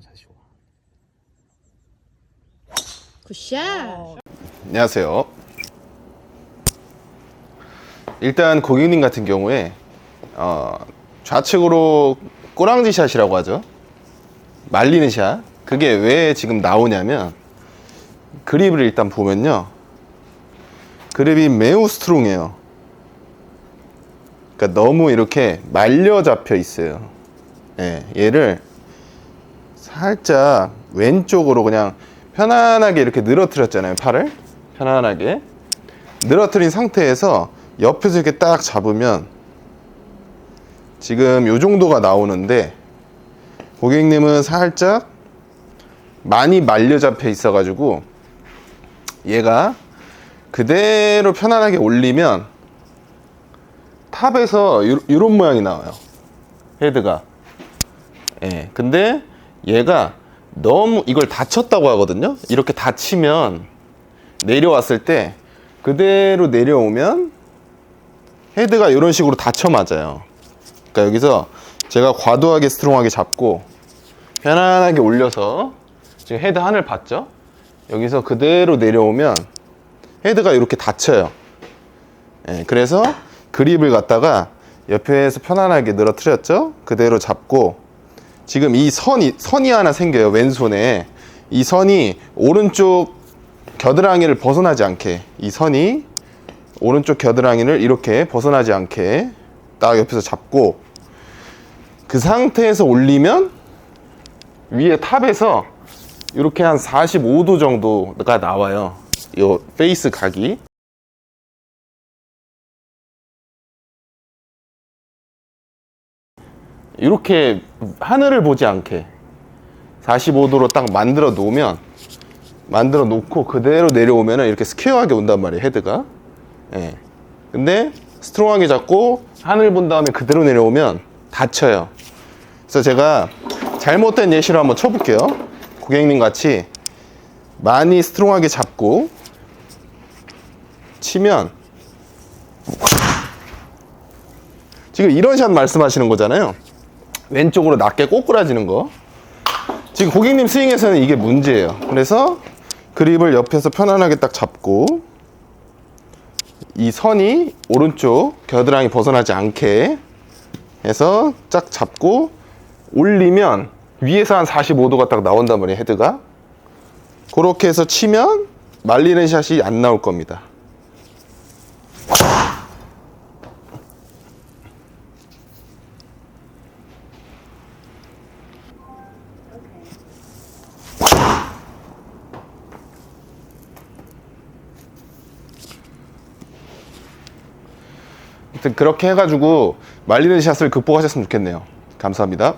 사시오. 굿샷. 안녕하세요. 일단 고객님 같은 경우에 어, 좌측으로 꼬랑지 샷이라고 하죠. 말리는 샷. 그게 왜 지금 나오냐면 그립을 일단 보면요. 그립이 매우 스트롱해요. 그러니까 너무 이렇게 말려 잡혀 있어요. 예, 얘를 살짝 왼쪽으로 그냥 편안하게 이렇게 늘어뜨렸잖아요 팔을. 편안하게. 늘어뜨린 상태에서 옆에서 이렇게 딱 잡으면 지금 요 정도가 나오는데 고객님은 살짝 많이 말려 잡혀 있어 가지고 얘가 그대로 편안하게 올리면 탑에서 요, 요런 모양이 나와요. 헤드가. 예, 근데 얘가 너무 이걸 다쳤다고 하거든요. 이렇게 다치면 내려왔을 때 그대로 내려오면 헤드가 이런 식으로 다쳐 맞아요. 그러니까 여기서 제가 과도하게 스트롱하게 잡고 편안하게 올려서 지금 헤드 하늘 봤죠? 여기서 그대로 내려오면 헤드가 이렇게 닫혀요. 예, 그래서 그립을 갖다가 옆에서 편안하게 늘어뜨렸죠? 그대로 잡고 지금 이 선이 선이 하나 생겨요 왼손에. 이 선이 오른쪽 겨드랑이를 벗어나지 않게. 이 선이 오른쪽 겨드랑이를 이렇게 벗어나지 않게 딱 옆에서 잡고 그 상태에서 올리면 위에 탑에서 이렇게 한 45도 정도가 나와요. 이 페이스 각이 이렇게 하늘을 보지 않게 45도로 딱 만들어 놓으면 만들어 놓고 그대로 내려오면 이렇게 스퀘어하게 온단 말이에요 헤드가. 예. 근데 스트롱하게 잡고 하늘 본 다음에 그대로 내려오면 다쳐요. 그래서 제가 잘못된 예시로 한번 쳐볼게요. 고객님 같이 많이 스트롱하게 잡고 치면 지금 이런 샷 말씀하시는 거잖아요 왼쪽으로 낮게 꼬꾸라지는 거. 지금 고객님 스윙에서는 이게 문제예요. 그래서 그립을 옆에서 편안하게 딱 잡고 이 선이 오른쪽 겨드랑이 벗어나지 않게 해서 쫙 잡고 올리면 위에서 한 45도가 딱 나온단 말이에요, 헤드가. 그렇게 해서 치면 말리는 샷이 안 나올 겁니다. 하여튼 그렇게 해가지고 말리는 샷을 극복하셨으면 좋겠네요. 감사합니다.